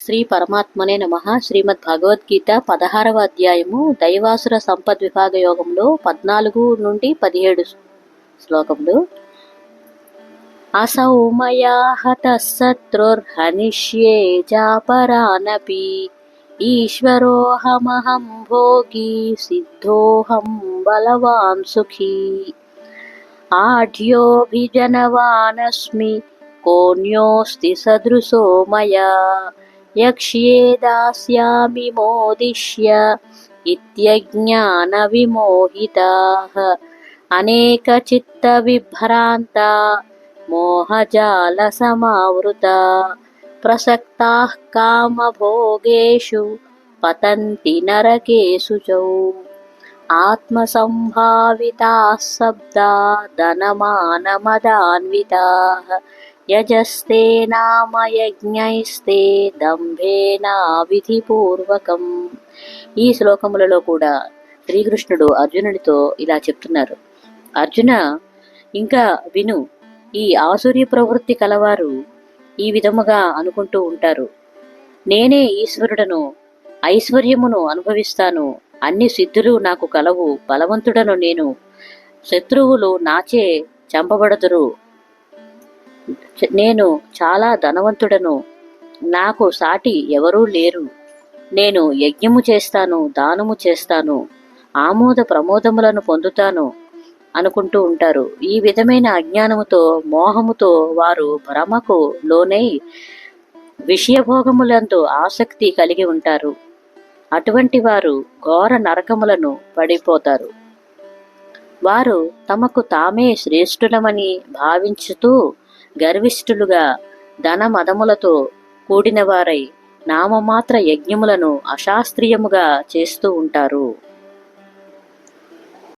శ్రీ పరమాత్మనే నమ. శ్రీమద్ భగవద్గీత పదహారవ అధ్యాయము దైవాసుర సంపద్ విభాగ యోగంలో పద్నాలుగు నుండి పదిహేడు శ్లోకములు. అసౌ హత శత్రుర్హనిష్యే చాపరానపి ఈశ్వరోహమహం భోగి సిద్ధోహం బలవాన్ సుఖీ. ఆఢ్యోభిజనవానస్మి కోన్యోస్తి సదృశో మయా. यक्ष्ये दास्यामि मोदिष्य इत्यज्ञानविमोहिताः। अनेकचित्तविभ्रान्ता मोहजालसमावृता प्रसक्ताः कामभोगेषु पतन्ति नरकेषु च। आत्मसम्भाविताः शब्दा धनमानमदान्विताः యజస్తే నామ యజ్ఞైస్తే దంభేనా విధిపూర్వకం ఈ శ్లోకములలో కూడా శ్రీకృష్ణుడు అర్జునుడితో ఇలా చెప్తున్నారు. అర్జున ఇంకా విను ఈ ఆసుర్య ప్రవృత్తి కలవారు ఈ విధముగా అనుకుంటూ ఉంటారు. నేనే ఈశ్వరుడను ఐశ్వర్యమును అనుభవిస్తాను అన్ని సిద్ధులు నాకు కలవు బలవంతుడను నేను శత్రువులు నాచే చంపబడదురు నేను చాలా ధనవంతుడను. నాకు సాటి ఎవరూ లేరు. నేను యజ్ఞము చేస్తాను దానము చేస్తాను ఆమోద ప్రమోదములను పొందుతాను అనుకుంటూ ఉంటారు. ఈ విధమైన అజ్ఞానముతో మోహముతో వారు భ్రమకు లోనై విషయభోగములందు ఆసక్తి కలిగి ఉంటారు. అటువంటి వారు ఘోర నరకములను పడిపోతారు. వారు తమకు తామే శ్రేష్ఠులమని భావించుతూ గర్విష్ఠులుగా ధనమదములతో కూడిన వారై నామమాత్ర యజ్ఞములను అశాస్త్రీయముగా చేస్తూ ఉంటారు.